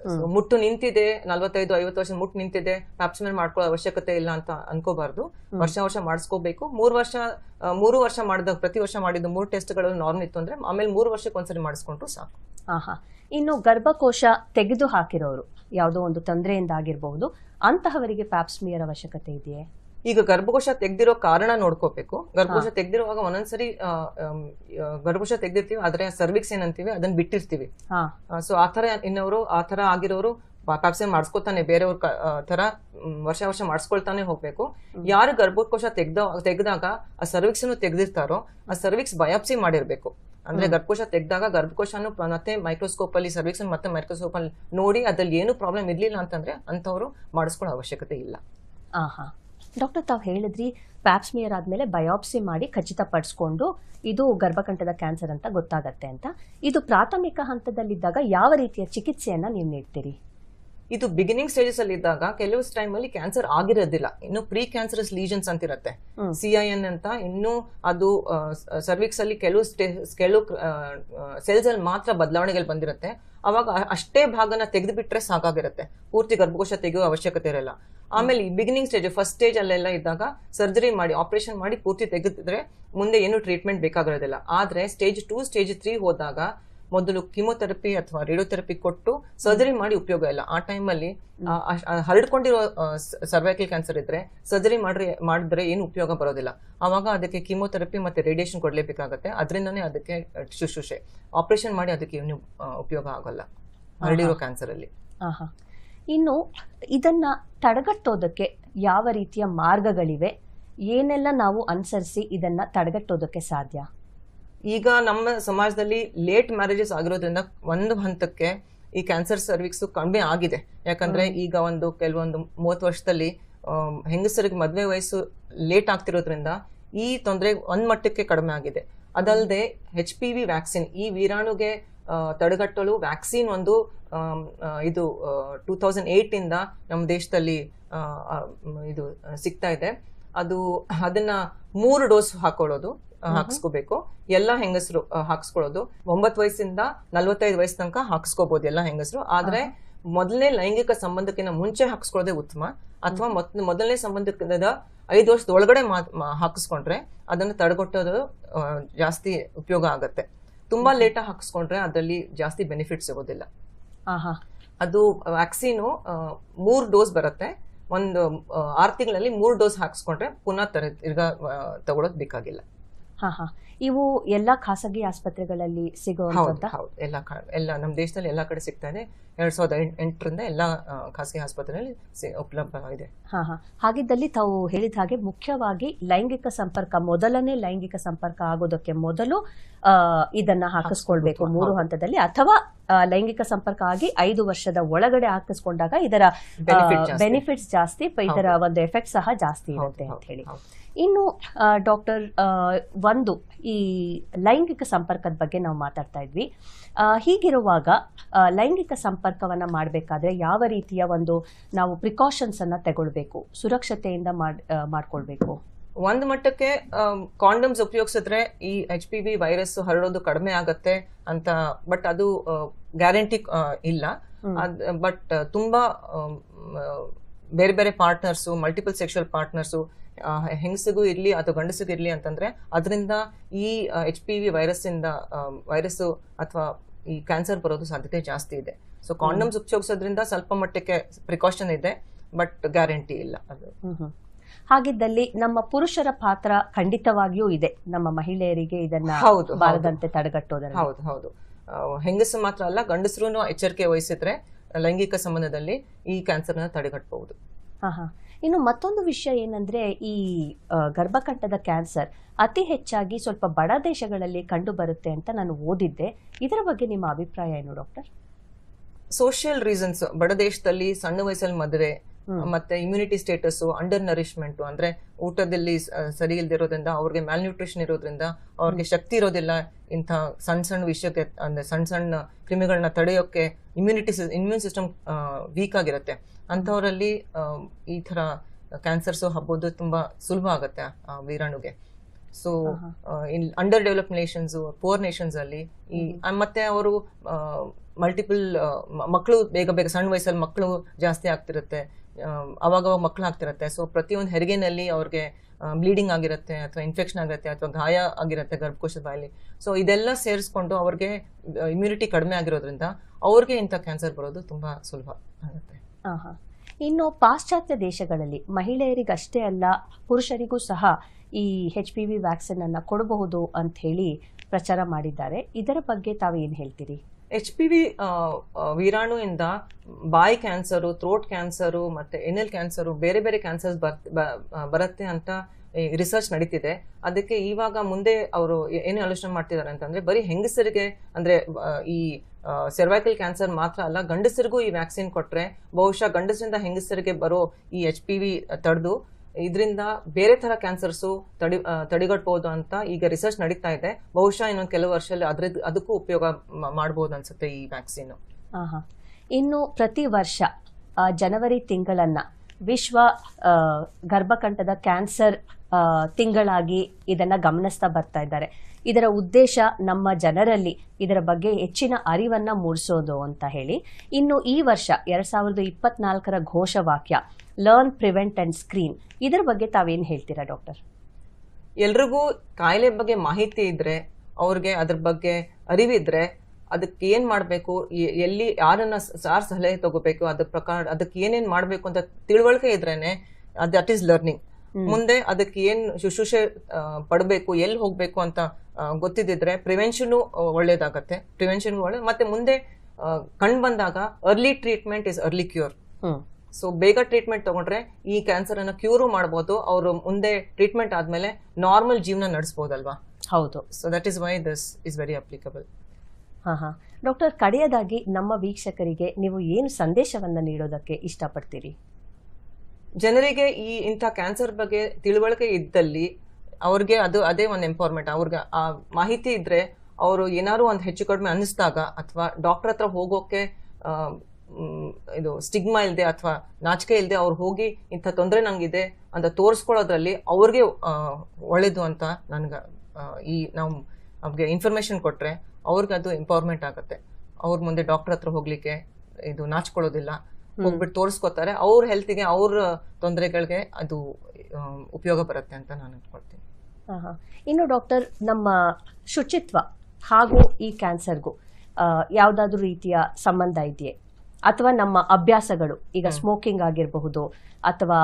ಮುಟ್ಟು ನಿಂತಿದೆ ನಲ್ವತ್ತೈದು ಐವತ್ತು ವರ್ಷ ಮುಟ್ಟು ನಿಂತಿದೆ ಪ್ಯಾಪ್ಸ್ಮೆಂಟ್ ಮಾಡ್ಕೊಳ್ಳೋ ಅವಶ್ಯಕತೆ ಇಲ್ಲ ಅಂತ ಅನ್ಕೋಬಾರ್ದು. ವರ್ಷ ವರ್ಷ ಮಾಡಿಸ್ಕೋಬೇಕು. ಮೂರು ವರ್ಷ ಮೂರು ವರ್ಷ ಮಾಡಿದ ಪ್ರತಿ ವರ್ಷ ಮಾಡಿದ ಮೂರು ಟೆಸ್ಟ್ಗಳು ನಾರ್ಮಲ್ ಇತ್ತು ಅಂದ್ರೆ ಆಮೇಲೆ ಮೂರು ವರ್ಷಕ್ಕೆ ಒಂದ್ಸರಿ ಮಾಡಿಸ್ಕೊಂಡ್ರು ಸಾಕು. ಆಹಾ. ಇನ್ನು ಗರ್ಭಕೋಶ ತೆಗೆದು ಹಾಕಿರೋರು ಯಾವುದೋ ಒಂದು ತೊಂದರೆಯಿಂದ ಆಗಿರಬಹುದು ಅಂತಹವರಿಗೆ ಪ್ಯಾಪ್ಸ್ಮಿಯರ್ ಅವಶ್ಯಕತೆ ಇದೆಯೇ? ಈಗ ಗರ್ಭಕೋಶ ತೆಗ್ದಿರೋ ಕಾರಣ ನೋಡ್ಕೋಬೇಕು. ಗರ್ಭಕೋಶ ತೆಗ್ದಿರುವಾಗ ಒಂದೊಂದ್ಸರಿ ಗರ್ಭಕೋಶ ತೆಗ್ದಿರ್ತೀವಿ ಆದ್ರೆ ಸರ್ವಿಕ್ಸ್ ಏನಂತೀವಿ ಅದನ್ನ ಬಿಟ್ಟಿರ್ತೀವಿ. ಸೊ ಆ ತರ ಇನ್ನವರು ಆ ತರ ಆಗಿರೋರು ಪಾಪ್ಸೆ ಮಾಡಿಸ್ಕೊತಾನೆ ಬೇರೆಯವ್ರ ತರ ವರ್ಷ ವರ್ಷ ಮಾಡಿಸ್ಕೊಳ್ತಾನೆ ಹೋಗ್ಬೇಕು. ಯಾರು ಗರ್ಭಕೋಶ ತೆಗ್ದ ತೆಗ್ದಾಗ ಆ ಸರ್ವಿಕ್ಸ್ ತೆಗ್ದಿರ್ತಾರೋ ಆ ಸರ್ವಿಕ್ಸ್ ಬಯಾಪ್ಸಿ ಮಾಡಿರ್ಬೇಕು. ಅಂದ್ರೆ ಗರ್ಭಕೋಶ ತೆಗ್ದಾಗ ಗರ್ಭಕೋಶನು ಮತ್ತೆ ಮೈಕ್ರೋಸ್ಕೋಪ್ ಅಲ್ಲಿ ಸರ್ವಿಕ್ಸ್ ಮತ್ತೆ ಮೈಕ್ರೋಸ್ಕೋಪ್ ಅಲ್ಲಿ ನೋಡಿ ಅದ್ರಲ್ಲಿ ಏನು ಪ್ರಾಬ್ಲಮ್ ಇರ್ಲಿಲ್ಲ ಅಂತಂದ್ರೆ ಅಂತವ್ರು ಮಾಡಿಸ್ಕೊಳ್ಳೋ ಅವಶ್ಯಕತೆ ಇಲ್ಲ. ಆಹಾ. ಡಾಕ್ಟರ್ ತಾವು ಹೇಳಿದ್ರಿ ಪ್ಯಾಪ್ಸ್ಮಿಯರ್ ಆದಮೇಲೆ ಬಯಾಪ್ಸಿ ಮಾಡಿ ಖಚಿತಪಡಿಸ್ಕೊಂಡು ಇದು ಗರ್ಭಕಂಠದ ಕ್ಯಾನ್ಸರ್ ಅಂತ ಗೊತ್ತಾಗತ್ತೆ ಅಂತ. ಇದು ಪ್ರಾಥಮಿಕ ಹಂತದಲ್ಲಿದ್ದಾಗ ಯಾವ ರೀತಿಯ ಚಿಕಿತ್ಸೆಯನ್ನ ನೀವು ನೀಡ್ತೀರಿ? ಇದು ಬಿಗಿನಿಂಗ್ ಸ್ಟೇಜಸ್ ಅಲ್ಲಿ ಇದ್ದಾಗ ಕೆಲವು ಟೈಮ್ ಅಲ್ಲಿ ಕ್ಯಾನ್ಸರ್ ಆಗಿರೋದಿಲ್ಲ. ಇನ್ನು ಪ್ರೀ ಕ್ಯಾನ್ಸರಸ್ ಲೀಜನ್ಸ್ ಅಂತ ಇರುತ್ತೆ. ಸಿ ಐ ಎನ್ ಅಂತ ಇನ್ನು ಅದು ಸರ್ವಿಕ್ಸ್ ಅಲ್ಲಿ ಕೆಲವು ಕೆಲವು ಸೆಲ್ಸ್ ಅಲ್ಲಿ ಮಾತ್ರ ಬದಲಾವಣೆಗಳು ಬಂದಿರುತ್ತೆ. ಅವಾಗ ಅಷ್ಟೇ ಭಾಗನ ತೆಗೆದು ಬಿಟ್ರೆ ಸಾಕಾಗಿರುತ್ತೆ. ಪೂರ್ತಿ ಗರ್ಭಕೋಶ ತೆಗೆಯುವ ಅವಶ್ಯಕತೆ ಇರಲ್ಲ. ಆಮೇಲೆ ಈ ಬಿಗಿನಿಂಗ್ ಸ್ಟೇಜ್ ಫಸ್ಟ್ ಸ್ಟೇಜ್ ಅಲ್ಲೆಲ್ಲ ಇದ್ದಾಗ ಸರ್ಜರಿ ಮಾಡಿ ಆಪರೇಷನ್ ಮಾಡಿ ಪೂರ್ತಿ ತೆಗೆದಿದ್ರೆ ಮುಂದೆ ಏನು ಟ್ರೀಟ್ಮೆಂಟ್ ಬೇಕಾಗಿರೋದಿಲ್ಲ. ಆದ್ರೆ ಸ್ಟೇಜ್ ಟೂ ಸ್ಟೇಜ್ ತ್ರೀ ಹೋದಾಗ ಮೊದಲು ಕಿಮೋಥೆರಪಿ ಅಥವಾ ರೇಡಿಯೋಥೆರಪಿ ಕೊಟ್ಟು ಸರ್ಜರಿ ಮಾಡಿ ಉಪಯೋಗ ಇಲ್ಲ. ಆ ಟೈಮಲ್ಲಿ ಹರಡ್ಕೊಂಡಿರೋ ಸರ್ವೈಕಲ್ ಕ್ಯಾನ್ಸರ್ ಇದ್ರೆ ಸರ್ಜರಿ ಮಾಡಿ ಮಾಡಿದ್ರೆ ಏನು ಉಪಯೋಗ ಬರೋದಿಲ್ಲ. ಅವಾಗ ಅದಕ್ಕೆ ಕಿಮೋಥೆರಪಿ ಮತ್ತೆ ರೇಡಿಯೇಷನ್ ಕೊಡಲೇಬೇಕಾಗತ್ತೆ. ಅದರಿಂದನೇ ಅದಕ್ಕೆ ಶುಶ್ರೂಷೆ. ಆಪರೇಷನ್ ಮಾಡಿ ಅದಕ್ಕೆ ಏನು ಉಪಯೋಗ ಆಗೋಲ್ಲ. ಹರಡಿರೋ ಕ್ಯಾನ್ಸರ್ ಅಲ್ಲಿ. ಇನ್ನು ಇದನ್ನ ತಡೆಗಟ್ಟೋದಕ್ಕೆ ಯಾವ ರೀತಿಯ ಮಾರ್ಗಗಳಿವೆ? ಏನೆಲ್ಲ ನಾವು ಅನುಸರಿಸಿ ಇದನ್ನ ತಡೆಗಟ್ಟೋದಕ್ಕೆ ಸಾಧ್ಯ? ಈಗ ನಮ್ಮ ಸಮಾಜದಲ್ಲಿ ಲೇಟ್ ಮ್ಯಾರೇಜಸ್ ಆಗಿರೋದ್ರಿಂದ ಒಂದು ಹಂತಕ್ಕೆ ಈ ಕ್ಯಾನ್ಸರ್ ಸರ್ವಿಕ್ಸ್ ಕಡಿಮೆ ಆಗಿದೆ. ಯಾಕಂದ್ರೆ ಈಗ ಒಂದು ಕೆಲವೊಂದು ಮೂವತ್ತು ವರ್ಷದಲ್ಲಿ ಹೆಂಗಸರಿಗೆ ಮದುವೆ ವಯಸ್ಸು ಲೇಟ್ ಆಗ್ತಿರೋದ್ರಿಂದ ಈ ತೊಂದರೆ ಒಂದ್ ಮಟ್ಟಕ್ಕೆ ಕಡಿಮೆ ಆಗಿದೆ. ಅದಲ್ಲದೆ ಹೆಚ್ ಪಿ ವಿ ವ್ಯಾಕ್ಸಿನ್ ಈ ವೀರಾಣುಗೆ ತಡೆಗಟ್ಟಲು ವ್ಯಾಕ್ಸಿನ್ ಒಂದು ಇದು ಟೂ ತೌಸಂಡ್ ಏಟ್ ಇಂದ ನಮ್ಮ ದೇಶದಲ್ಲಿ ಇದು ಸಿಗ್ತಾ ಇದೆ. ಅದು ಅದನ್ನ ಮೂರು ಡೋಸ್ ಹಾಕೊಳ್ಳೋದು ಹಾಕ್ಸ್ಕೋಬೇಕು. ಎಲ್ಲ ಹೆಂಗಸರು ಹಾಕ್ಸ್ಕೊಳ್ಳೋದು. ಒಂಬತ್ತು ವಯಸ್ಸಿಂದ ನಲ್ವತ್ತೈದು ವಯಸ್ಸು ತನಕ ಹಾಕ್ಸ್ಕೋಬಹುದು ಎಲ್ಲ ಹೆಂಗಸರು. ಆದ್ರೆ ಮೊದಲನೇ ಲೈಂಗಿಕ ಸಂಬಂಧಕ್ಕಿಂತ ಮುಂಚೆ ಹಾಕ್ಸ್ಕೊಳ್ಳೋದೇ ಉತ್ತಮ. ಅಥವಾ ಮೊದ್- ಮೊದಲನೇ ಸಂಬಂಧಕ್ಕಿಂತ ಐದು ವರ್ಷದ ಒಳಗಡೆ ಹಾಕಿಸ್ಕೊಂಡ್ರೆ ಅದನ್ನು ತಡೆಗಟ್ಟೋದು ಜಾಸ್ತಿ ಉಪಯೋಗ ಆಗತ್ತೆ. ತುಂಬಾ ಲೇಟ್ ಹಾಕಿಸ್ಕೊಂಡ್ರೆ ಅದರಲ್ಲಿ ಜಾಸ್ತಿ ಬೆನಿಫಿಟ್ ಸಿಗೋದಿಲ್ಲ. ಅದು ವ್ಯಾಕ್ಸಿನ್ ಮೂರು ಡೋಸ್ ಬರುತ್ತೆ. ಒಂದು ಆರು ತಿಂಗಳಲ್ಲಿ ಮೂರು ಡೋಸ್ ಹಾಕಿಸ್ಕೊಂಡ್ರೆ ಪುನಃ ತರ ತಿರ್ಗಾ ತಗೊಳ್ಳೋಕೆ ತಗೊಳೋದ್ ಬೇಕಾಗಿಲ್ಲ. ಹಾ ಹಾ. ಇವು ಎಲ್ಲಾ ಖಾಸಗಿ ಆಸ್ಪತ್ರೆಗಳಲ್ಲಿ ಸಿಗುವಂತ ಹೌದು ಎಲ್ಲ ಕ- ಎಲ್ಲ ನಮ್ಮ ದೇಶದಲ್ಲಿ ಎಲ್ಲ ಕಡೆ ಸಿಗ್ತಾ ಇದೆ ಎರಡ್ ಸಾವಿರದ ಎಂಟ್- ಎಂಟರಿಂದ ಎಲ್ಲ ಆ, ಖಾಸಗಿ ಆಸ್ಪತ್ರೆಯಲ್ಲಿ ಸಿ- ಉಪಲಬ್ಧ ಇದೆ ಹಾ ಹಾ. ಹಾಗಿದ್ದಲ್ಲಿ ತಾವು ಹೇಳಿದ ಹಾಗೆ ಮುಖ್ಯವಾಗಿ ಲೈಂಗಿಕ ಸಂಪರ್ಕ ಮೊದಲನೇ ಲೈಂಗಿಕ ಸಂಪರ್ಕ ಆಗೋದಕ್ಕೆ ಮೊದಲು ಆ, ಇದನ್ನ ಹಾಕಿಸ್ಕೊಳ್ಬೇಕು ಹಾಕಿಸ್ಕೊಳ್ಬೇಕು, ಮೂರು ಹೌದು. ಹಂತದಲ್ಲಿ. ಅಥವಾ ಆ, ಲೈಂಗಿಕ ಸಂಪರ್ಕ ಆಗಿ ಐದು ವರ್ಷದ ಒಳಗಡೆ ಹಾಕಿಸ್ಕೊಂಡಾಗ ಇದರ ಬೆನಿಫಿಟ್ ಜಾಸ್ತಿ. ಬೆನಿಫಿಟ್ಸ್ ಜಾಸ್ತಿ ಪ- ಇದರ ಒಂದು ಎಫೆಕ್ಟ್ ಸಹ ಜಾಸ್ತಿ ಹೌದು, ಇರುತ್ತೆ ಅಂತ ಹೌದು, ಹೇಳಿ ಹೌದು. ಇನ್ನು ಡಾಕ್ಟರ್ ಒಂದು ಈ ಲೈಂಗಿಕ ಸಂಪರ್ಕದ ಬಗ್ಗೆ ನಾವು ಮಾತಾಡ್ತಾ ಇದ್ವಿ. ಹೀಗಿರುವಾಗ ಲೈಂಗಿಕ ಸಂಪರ್ಕವನ್ನು ಮಾಡಬೇಕಾದ್ರೆ ಯಾವ ರೀತಿಯ ಒಂದು ನಾವು ಪ್ರಿಕಾಷನ್ಸ್ ಅನ್ನ ತಗೊಳ್ಬೇಕು ಸುರಕ್ಷತೆಯಿಂದ ಮಾಡ್ ಮಾಡ್ಕೊಳ್ಬೇಕು? ಒಂದ್ ಮಟ್ಟಕ್ಕೆ ಕಾಂಡಮ್ಸ್ ಉಪಯೋಗಿಸಿದ್ರೆ ಈ ಎಚ್ ಪಿ ವಿ ವೈರಸ್ ಹರಡೋದು ಕಡಿಮೆ ಆಗುತ್ತೆ ಅಂತ ಬಟ್ ಅದು ಗ್ಯಾರಂಟಿ ಇಲ್ಲ. ಬಟ್ ತುಂಬಾ ಬೇರೆ ಬೇರೆ ಪಾರ್ಟ್ನರ್ಸು ಮಲ್ಟಿಪಲ್ ಸೆಕ್ಷುವಲ್ ಪಾರ್ಟ್ನರ್ಸು ಹೆಂಗಸಿಗೂ ಇರ್ಲಿ ಅಥವಾ ಗಂಡಸಿಗೂ ಇರ್ಲಿ ಅಂತಂದ್ರೆ ಅದರಿಂದ ಈ ಎಚ್ ಪಿ ವಿ ವೈರಸ್ ಇಂದ ವೈರಸ್ ಅಥವಾ ಈ ಕ್ಯಾನ್ಸರ್ ಬರೋದು ಸಾಧ್ಯತೆ ಜಾಸ್ತಿ ಇದೆ. ಸೊ ಕಾಂಡಮ್ಸ್ ಉಪಯೋಗಿಸೋದ್ರಿಂದ ಸ್ವಲ್ಪ ಮಟ್ಟಕ್ಕೆ ಪ್ರಿಕಾಷನ್ ಇದೆ ಬಟ್ ಗ್ಯಾರಂಟಿ ಇಲ್ಲ ಅದು. ಹಾಗಿದ್ದಲ್ಲಿ ನಮ್ಮ ಪುರುಷರ ಪಾತ್ರ ಖಂಡಿತವಾಗಿಯೂ ಇದೆ. ನಮ್ಮ ಮಹಿಳೆಯರಿಗೆ ಇದನ್ನ ಹೌದು. ಬಾರದಂತೆ ತಡೆಗಟ್ಟೋದರ ಹೌದು ಹೌದು. ಹೆಂಗಸು ಮಾತ್ರ ಅಲ್ಲ ಗಂಡಸರು ಎಚ್ಚರಿಕೆ ವಹಿಸಿದ್ರೆ ಲೈಂಗಿಕ ಸಂಬಂಧದಲ್ಲಿ ಈ ಕ್ಯಾನ್ಸರ್ನ ತಡೆಗಟ್ಟಬಹುದು ಹಾ ಹಾ ಇನ್ನು ಮತ್ತೊಂದು ವಿಷಯ ಏನಂದ್ರೆ ಈ ಗರ್ಭಕಂಠದ ಕ್ಯಾನ್ಸರ್ ಅತಿ ಹೆಚ್ಚಾಗಿ ಸ್ವಲ್ಪ ಬಡ ದೇಶಗಳಲ್ಲಿ ಕಂಡು ಬರುತ್ತೆ ಅಂತ ನಾನು ಓದಿದ್ದೆ ಇದರ ಬಗ್ಗೆ ನಿಮ್ಮ ಅಭಿಪ್ರಾಯ ಏನು ಡಾಕ್ಟರ್ ಸೋಷಿಯಲ್ ರೀಸನ್ಸ್ ಬಡ ದೇಶದಲ್ಲಿ ಸಣ್ಣ ವಯಸ್ಸಲ್ಲಿ ಮದುವೆ. ಮತ್ತೆ ಇಮ್ಯುನಿಟಿ ಸ್ಟೇಟಸ್ ಅಂಡರ್ ನರಿಶ್ಮೆಂಟ್ ಅಂದ್ರೆ ಊಟದಲ್ಲಿ ಸರಿ ಇಲ್ದಿರೋದ್ರಿಂದ ಅವ್ರಿಗೆ ಮ್ಯಾಲ್ ನ್ಯೂಟ್ರಿಷನ್ ಇರೋದ್ರಿಂದ ಅವ್ರಿಗೆ ಶಕ್ತಿ ಇರೋದಿಲ್ಲ ಇಂಥ ಸಣ್ಣ ಸಣ್ಣ ವಿಷಯಕ್ಕೆ ಅಂದ್ರೆ ಸಣ್ಣ ಸಣ್ಣ ಕ್ರಿಮಿಗಳನ್ನ ತಡೆಯೋಕೆ ಇಮ್ಯುನಿಟಿ ಇಮ್ಯೂನ್ ಸಿಸ್ಟಮ್ ವೀಕ್ ಆಗಿರುತ್ತೆ. ಅಂಥವರಲ್ಲಿ ಆ, ಈ ತರ ಕ್ಯಾನ್ಸರ್ಸ್ ಹಬ್ಬೋದು ತುಂಬಾ ಸುಲಭ ಆಗುತ್ತೆ ಆ ವೀರಾಣುಗೆ. So in under develop nations poor nations ಅಲ್ಲಿ ಈ ಮತ್ತೆ ಅವರು ಮಲ್ಟಿಪಲ್ ಮಕ್ಕಳು ಬೇಗ ಬೇಗ ಸಣ್ಣ ವಯಸ್ಸಲ್ಲಿ ಮಕ್ಕಳು ಜಾಸ್ತಿ ಆಗ್ತಿರುತ್ತೆ. ಆ, ಅವಾಗ ಅವಾಗ ಮಕ್ಕಳು ಆಗ್ತಿರುತ್ತೆ ಸೊ ಪ್ರತಿಯೊಂದು ಹೆರಿಗೆನಲ್ಲಿ ಅವ್ರಿಗೆ ಬ್ಲೀಡಿಂಗ್ ಆಗಿರುತ್ತೆ ಅಥವಾ ಇನ್ಫೆಕ್ಷನ್ ಆಗಿರುತ್ತೆ ಅಥವಾ ಗಾಯ ಆಗಿರುತ್ತೆ ಗರ್ಭಕೋಶದ ಬಾಯಲ್ಲಿ. ಸೊ ಇದೆಲ್ಲ ಸೇರಿಸ್ಕೊಂಡು ಅವ್ರಿಗೆ ಇಮ್ಯುನಿಟಿ ಕಡಿಮೆ ಆಗಿರೋದ್ರಿಂದ ಅವ್ರಿಗೆ ಇಂಥ ಕ್ಯಾನ್ಸರ್ ಬರೋದು ತುಂಬ ಸುಲಭ ಆಗುತ್ತೆ. ಇನ್ನು ಪಾಶ್ಚಾತ್ಯ ದೇಶಗಳಲ್ಲಿ ಮಹಿಳೆಯರಿಗಷ್ಟೇ ಅಲ್ಲ ಪುರುಷರಿಗೂ ಸಹ ಈ ಹೆಚ್ ಪಿ ವಿ ವ್ಯಾಕ್ಸಿನ್ ಅನ್ನು ಕೊಡಬಹುದು ಅಂತ ಹೇಳಿ ಪ್ರಚಾರ ಮಾಡಿದ್ದಾರೆ. ಇದರ ಬಗ್ಗೆ ತಾವು ಏನು ಹೇಳ್ತೀರಿ? ಎಚ್ ಪಿ ವಿ ವೀರಾಣುವಿಂದ ಬಾಯಿ ಕ್ಯಾನ್ಸರು, ಥ್ರೋಟ್ ಕ್ಯಾನ್ಸರು ಮತ್ತು ಎನ್ಎಲ್ ಕ್ಯಾನ್ಸರು ಬೇರೆ ಬೇರೆ ಕ್ಯಾನ್ಸರ್ಸ್ ಬರುತ್ತೆ ಅಂತ ರಿಸರ್ಚ್ ನಡೀತಿದೆ. ಅದಕ್ಕೆ ಇವಾಗ ಮುಂದೆ ಅವರು ಏನು ಆಲೋಚನೆ ಮಾಡ್ತಿದ್ದಾರೆ ಅಂತಂದರೆ ಬರೀ ಹೆಂಗಸರಿಗೆ ಅಂದರೆ ಈ ಸೆರ್ವೈಕಲ್ ಕ್ಯಾನ್ಸರ್ ಮಾತ್ರ ಅಲ್ಲ, ಗಂಡಸರಿಗೂ ಈ ವ್ಯಾಕ್ಸಿನ್ ಕೊಟ್ಟರೆ ಬಹುಶಃ ಗಂಡಸರಿಂದ ಹೆಂಗಸರಿಗೆ ಬರೋ ಈ ಎಚ್ ಪಿ ವಿ ತಡೆದು ಇದರಿಂದ ಬೇರೆ ತರ ಕ್ಯಾನ್ಸರ್ಸು ತಡಿ ತಡೆಗಟ್ಬೋದು ಅಂತ ಈಗ ರಿಸರ್ಚ್ ನಡೀತಾ ಇದೆ ಬಹುಶಃ ಇನ್ನೊಂದು ಕೆಲವು ವರ್ಷದಲ್ಲಿ ಅದ್ರದ್ದು ಅದಕ್ಕೂ ಉಪಯೋಗ ಮಾಡ್ಬೋದು ಅನ್ಸುತ್ತೆ ಈ ವ್ಯಾಕ್ಸಿನ್. ಇನ್ನು ಪ್ರತಿ ವರ್ಷ ಜನವರಿ ತಿಂಗಳನ್ನ ವಿಶ್ವ ಗರ್ಭಕಂಠದ ಕ್ಯಾನ್ಸರ್ ತಿಂಗಳಾಗಿ ಇದನ್ನ ಗಮನಿಸ್ತಾ ಬರ್ತಾ ಇದ್ದಾರೆ. ಇದರ ಉದ್ದೇಶ ನಮ್ಮ ಜನರಲ್ಲಿ ಇದರ ಬಗ್ಗೆ ಹೆಚ್ಚಿನ ಅರಿವನ್ನ ಮೂಡಿಸೋದು ಅಂತ ಹೇಳಿ, ಇನ್ನು ಈ ವರ್ಷ ಎರಡು ಸಾವಿರದ ಇಪ್ಪತ್ನಾಲ್ಕರ ಘೋಷವಾಕ್ಯ ಲರ್ನ್ ಪ್ರಿವೆಂಟ್ ಅಂಡ್ ಸ್ಕ್ರೀನ್ ಇದರ ಬಗ್ಗೆ ತಾವೇನ್ ಹೇಳ್ತೀರಾ ಡಾಕ್ಟರ್? ಎಲ್ರಿಗೂ ಕಾಯಿಲೆ ಬಗ್ಗೆ ಮಾಹಿತಿ ಇದ್ರೆ, ಅವ್ರಿಗೆ ಅದ್ರ ಬಗ್ಗೆ ಅರಿವಿದ್ರೆ, ಅದಕ್ಕೆ ಏನು ಮಾಡಬೇಕು ಎಲ್ಲಿ ಯಾರನ್ನ ಸಾರ್ ಸಲಹೆ ತಗೋಬೇಕು, ಅದ್ರ ಪ್ರಕಾರ ಅದಕ್ಕೆ ಏನೇನ್ ಮಾಡಬೇಕು ಅಂತ ತಿಳುವಳಿಕೆ ಇದ್ರೇನೆ ದಟ್ ಈಸ್ ಲರ್ನಿಂಗ್ ಮುಂದೆ ಅದಕ್ಕೆ ಏನ್ ಶುಶ್ರೂಷೆ ಪಡಬೇಕು ಎಲ್ಲಿ ಹೋಗ್ಬೇಕು ಅಂತ ಗೊತ್ತಿದ್ದಿದ್ರೆ ಪ್ರಿವೆನ್ಷನ್ ಒಳ್ಳೇದಾಗತ್ತೆ. ಪ್ರಿವೆನ್ಷನ್ ಒಳ್ಳೆ ಮತ್ತೆ ಮುಂದೆ ಕಂಡು ಬಂದಾಗ early treatment is early cure so ಬೇಗ ಟ್ರೀಟ್ಮೆಂಟ್ ತಗೊಂಡ್ರೆ ಈ ಕ್ಯಾನ್ಸರ್ ಅನ್ನ ಕ್ಯೂರು ಮಾಡಬಹುದು ಅವರು ಮುಂದೆ ಟ್ರೀಟ್ಮೆಂಟ್ ಆದ್ಮೇಲೆ ನಾರ್ಮಲ್ ಜೀವನ ನಡೆಸಬಹುದಲ್ವಾ ಹೌದು. So that is why this is very applicable ಹಾ ಹಾ. ಡಾಕ್ಟರ್ ಕಡೆಯದಾಗಿ ನಮ್ಮ ವೀಕ್ಷಕರಿಗೆ ನೀವು ಏನು ಸಂದೇಶವನ್ನ ನೀಡೋದಕ್ಕೆ ಇಷ್ಟಪಡ್ತೀರಿ? ಜನರಿಗೆ ಈ ಇಂಥ ಕ್ಯಾನ್ಸರ್ ಬಗ್ಗೆ ತಿಳುವಳಿಕೆ ಇದ್ದಲ್ಲಿ ಅವ್ರಿಗೆ ಅದು ಅದೇ ಒಂದು ಎಂಪವರ್ಮೆಂಟ್ ಅವ್ರಿಗೆ ಆ ಮಾಹಿತಿ ಇದ್ರೆ ಅವರು ಏನಾದ್ರು ಒಂದು ಹೆಚ್ಚು ಕಡಿಮೆ ಅನ್ನಿಸ್ದಾಗ ಅಥವಾ ಡಾಕ್ಟರ್ ಹತ್ರ ಹೋಗೋಕೆ ಇದು ಸ್ಟಿಗ್ಮಾ ಇಲ್ಲದೆ ಅಥವಾ ನಾಚಿಕೆ ಇಲ್ಲದೆ ಅವ್ರು ಹೋಗಿ ಇಂಥ ತೊಂದರೆ ನಂಗಿದೆ ಅಂತ ತೋರಿಸ್ಕೊಳ್ಳೋದ್ರಲ್ಲಿ ಅವ್ರಿಗೆ ಒಳ್ಳೇದು ಅಂತ ನನ್ಗೆ ಈ ನಾವು ಅವ್ರಿಗೆ ಇನ್ಫಾರ್ಮೇಶನ್ ಕೊಟ್ಟರೆ ಅವ್ರಿಗೆ ಅದು ಎಂಪವರ್ಮೆಂಟ್ ಆಗುತ್ತೆ. ಅವ್ರ ಮುಂದೆ ಡಾಕ್ಟರ್ ಹತ್ರ ಹೋಗಲಿಕ್ಕೆ ಇದು ನಾಚ್ಕೊಳ್ಳೋದಿಲ್ಲ. ಹೋಗ್ಬಿಟ್ಟು ತೋರಿಸ್ಕೊತಾರೆ. ಅವ್ರ ಹೆಲ್ತಿಗೆ ಅವ್ರ ತೊಂದರೆಗಳಿಗೆ ಅದು ಉಪಯೋಗ ಬರುತ್ತೆ ಅಂತ ನಾನು ಅನ್ಕೊಳ್ತೀನಿ. ಇನ್ನು ಡಾಕ್ಟರ್ ನಮ್ಮ ಶುಚಿತ್ವ ಹಾಗೂ ಈ ಕ್ಯಾನ್ಸರ್ಗೂ ಯಾವುದಾದ್ರೂ ರೀತಿಯ ಸಂಬಂಧ ಇದೆಯೇ? ಅಥವಾ ನಮ್ಮ ಅಭ್ಯಾಸಗಳು ಈಗ ಸ್ಮೋಕಿಂಗ್ ಆಗಿರಬಹುದು ಅಥವಾ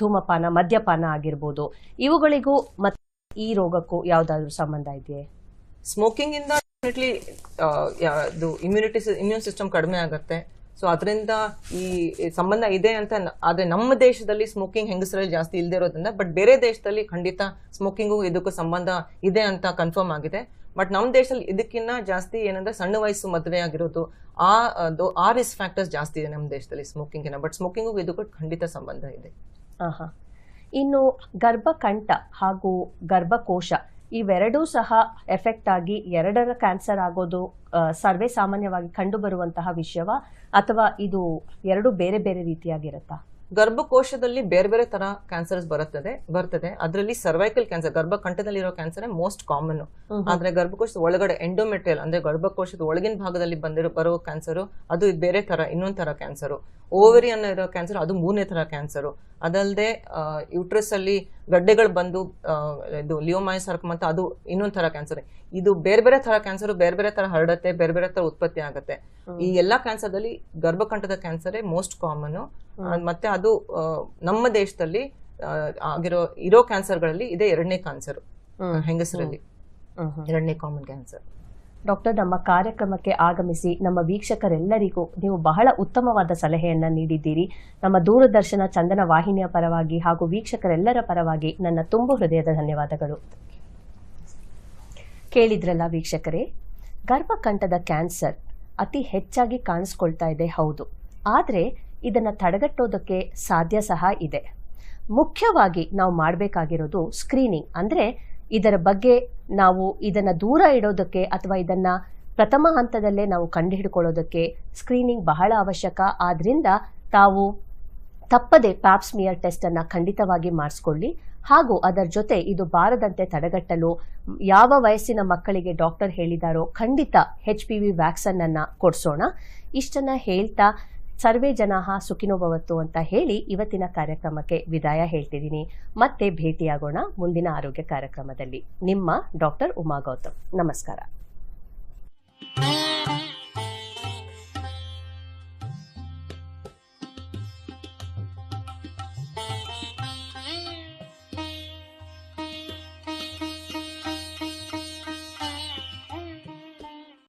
ಧೂಮಪಾನ ಮದ್ಯಪಾನ ಆಗಿರ್ಬೋದು ಇವುಗಳಿಗೂ ಮತ್ತೆ ಈ ರೋಗಕ್ಕೂ ಯಾವುದಾದ್ರೂ ಸಂಬಂಧ ಇದೆಯೇ? ಸ್ಮೋಕಿಂಗ್ ಇಂದ ಡೆಫಿನೆಟ್ಲಿ ಅದು ಇಮ್ಯುನಿಟಿ ಇಮ್ಯೂನ್ ಸಿಸ್ಟಮ್ ಕಡಿಮೆ ಆಗುತ್ತೆ. ಸೊ ಅದರಿಂದ ಈ ಸಂಬಂಧ ಇದೆ ಅಂತ ಆದರೆ ನಮ್ಮ ದೇಶದಲ್ಲಿ ಸ್ಮೋಕಿಂಗ್ ಹೆಂಗಸರಲ್ಲಿ ಜಾಸ್ತಿ ಇಲ್ಲದೆ ಇರೋದ್ರಿಂದ ಬಟ್ ಬೇರೆ ದೇಶದಲ್ಲಿ ಖಂಡಿತ ಸ್ಮೋಕಿಂಗು ಇದಕ್ಕೂ ಸಂಬಂಧ ಇದೆ ಅಂತ ಕನ್ಫರ್ಮ್ ಆಗಿದೆ. ಬಟ್ ನಮ್ಮ ದೇಶದಲ್ಲಿ ಇದಕ್ಕಿಂತ ಜಾಸ್ತಿ ಏನಂದ್ರೆ ಸಣ್ಣ ವಯಸ್ಸು ಮದುವೆ ಆಗಿರೋದು, ಆ ಆ ರಿಸ್ಕ್ ಫ್ಯಾಕ್ಟರ್ಸ್ ಜಾಸ್ತಿ ಇದೆ ನಮ್ಮ ದೇಶದಲ್ಲಿ ಸ್ಮೋಕಿಂಗಿನ ಬಟ್ ಸ್ಮೋಕಿಂಗು ಇದಕ್ಕೂ ಖಂಡಿತ ಸಂಬಂಧ ಇದೆ. ಇನ್ನು ಗರ್ಭಕಂಠ ಹಾಗೂ ಗರ್ಭಕೋಶ ಇವೆರಡೂ ಸಹ ಎಫೆಕ್ಟ್ ಆಗಿ ಎರಡರ ಕ್ಯಾನ್ಸರ್ ಆಗೋದು ಸರ್ವೇ ಸಾಮಾನ್ಯವಾಗಿ ಕಂಡುಬರುವಂತಹ ವಿಷಯವ? ಅಥವಾ ಇದು ಎರಡು ಬೇರೆ ಬೇರೆ ರೀತಿಯಾಗಿರುತ್ತಾ? ಗರ್ಭಕೋಶದಲ್ಲಿ ಬೇರೆ ಬೇರೆ ತರ ಕ್ಯಾನ್ಸರ್ಸ್ ಬರುತ್ತದೆ ಬರ್ತದೆ. ಅದರಲ್ಲಿ ಸರ್ವೈಕಲ್ ಕ್ಯಾನ್ಸರ್ ಗರ್ಭಕಂಠದಲ್ಲಿರೋ ಕ್ಯಾನ್ಸರ್ ಮೋಸ್ಟ್ ಕಾಮನ್ ಆದ್ರೆ ಗರ್ಭಕೋಶದ ಒಳಗಡೆ ಎಂಡೋಮೆಟ್ರಿಯಲ್ ಅಂದ್ರೆ ಗರ್ಭಕೋಶದ ಒಳಗಿನ ಭಾಗದಲ್ಲಿ ಬಂದಿರೋ ಬರೋ ಕ್ಯಾನ್ಸರ್ ಅದು ಬೇರೆ ತರ ಇನ್ನೊಂದ್ ತರ ಕ್ಯಾನ್ಸರ್ ಓವರಿ ಅನ್ನೋ ಇರೋ ಕ್ಯಾನ್ಸರ್ ಅದು ಮೂರನೇ ತರ ಕ್ಯಾನ್ಸರ್ ಅದಲ್ಲದೆ ಯೂಟ್ರಸ್ ಅಲ್ಲಿ ಗಡ್ಡೆಗಳು ಬಂದು ಇದು ಲಿಯೋಮೈಸಾರ್ಕಮ್ ಅಂತ ಅದು ಇನ್ನೊಂದು ಥರ ಕ್ಯಾನ್ಸರ್ ಇದು ಬೇರೆ ಬೇರೆ ತರ ಕ್ಯಾನ್ಸರ್ ಬೇರೆ ಬೇರೆ ತರ ಹರಡುತ್ತೆ ಬೇರೆ ಬೇರೆ ತರ ಉತ್ಪತ್ತಿ ಆಗುತ್ತೆ. ಈ ಎಲ್ಲಾ ಕ್ಯಾನ್ಸರ್ದಲ್ಲಿ ಗರ್ಭಕಂಠದ ಕ್ಯಾನ್ಸರೇ ಮೋಸ್ಟ್ ಕಾಮನ್ ಮತ್ತೆ ಅದು ನಮ್ಮ ದೇಶದಲ್ಲಿ ಆಗಿರೋ ಇರೋ ಕ್ಯಾನ್ಸರ್ಗಳಲ್ಲಿ ಇದೇ ಎರಡನೇ ಕ್ಯಾನ್ಸರ್ ಹೆಂಗಸರಲ್ಲಿ. ಎರಡನೇ ಕಾಮನ್ ಕ್ಯಾನ್ಸರ್ ಡಾಕ್ಟರ್, ನಮ್ಮ ಕಾರ್ಯಕ್ರಮಕ್ಕೆ ಆಗಮಿಸಿ ನಮ್ಮ ವೀಕ್ಷಕರೆಲ್ಲರಿಗೂ ನೀವು ಬಹಳ ಉತ್ತಮವಾದ ಸಲಹೆಯನ್ನು ನೀಡಿದ್ದೀರಿ. ನಮ್ಮ ದೂರದರ್ಶನ ಚಂದನ ವಾಹಿನಿಯ ಪರವಾಗಿ ಹಾಗೂ ವೀಕ್ಷಕರೆಲ್ಲರ ಪರವಾಗಿ ನನ್ನ ತುಂಬು ಹೃದಯದ ಧನ್ಯವಾದಗಳು. ಕೇಳಿದ್ರಲ್ಲ ವೀಕ್ಷಕರೇ, ಗರ್ಭಕಂಠದ ಕ್ಯಾನ್ಸರ್ ಅತಿ ಹೆಚ್ಚಾಗಿ ಕಾಣಿಸ್ಕೊಳ್ತಾ ಇದೆ, ಹೌದು. ಆದರೆ ಇದನ್ನು ತಡೆಗಟ್ಟೋದಕ್ಕೆ ಸಾಧ್ಯ ಸಹ ಇದೆ. ಮುಖ್ಯವಾಗಿ ನಾವು ಮಾಡಬೇಕಾಗಿರೋದು ಸ್ಕ್ರೀನಿಂಗ್ ಅಂದರೆ ಇದರ ಬಗ್ಗೆ ನಾವು ಇದನ್ನು ದೂರ ಇಡೋದಕ್ಕೆ ಅಥವಾ ಇದನ್ನು ಪ್ರಥಮ ಹಂತದಲ್ಲೇ ನಾವು ಕಂಡುಹಿಡ್ಕೊಳ್ಳೋದಕ್ಕೆ ಸ್ಕ್ರೀನಿಂಗ್ ಬಹಳ ಅವಶ್ಯಕ. ಆದ್ರಿಂದ ತಾವು ತಪ್ಪದೆ ಪ್ಯಾಪ್ಸ್ಮಿಯರ್ ಟೆಸ್ಟ್ ಅನ್ನ ಖಂಡಿತವಾಗಿ ಮಾಡಿಸ್ಕೊಳ್ಳಿ. ಹಾಗೂ ಅದರ ಜೊತೆ ಇದು ಬಾರದಂತೆ ತಡೆಗಟ್ಟಲು ಯಾವ ವಯಸ್ಸಿನ ಮಕ್ಕಳಿಗೆ ಡಾಕ್ಟರ್ ಹೇಳಿದಾರೋ ಖಂಡಿತ ಹೆಚ್ ಪಿ ವಿ ವ್ಯಾಕ್ಸನ್ ಅನ್ನ ಕೊಡಿಸೋಣ. ಇಷ್ಟನ್ನ ಹೇಳ್ತಾ ಸರ್ವೇ ಜನಾಹ ಸುಖಿನೋ ಭವತ್ತು ಅಂತ ಹೇಳಿ ಇವತ್ತಿನ ಕಾರ್ಯಕ್ರಮಕ್ಕೆ ವಿದಾಯ ಹೇಳ್ತಿದ್ದೀನಿ. ಮತ್ತೆ ಭೇಟಿಯಾಗೋಣ ಮುಂದಿನ ಆರೋಗ್ಯ ಕಾರ್ಯಕ್ರಮದಲ್ಲಿ. ನಿಮ್ಮ ಡಾಕ್ಟರ್ ಉಮಾ ಗೌತಮ್. ನಮಸ್ಕಾರ.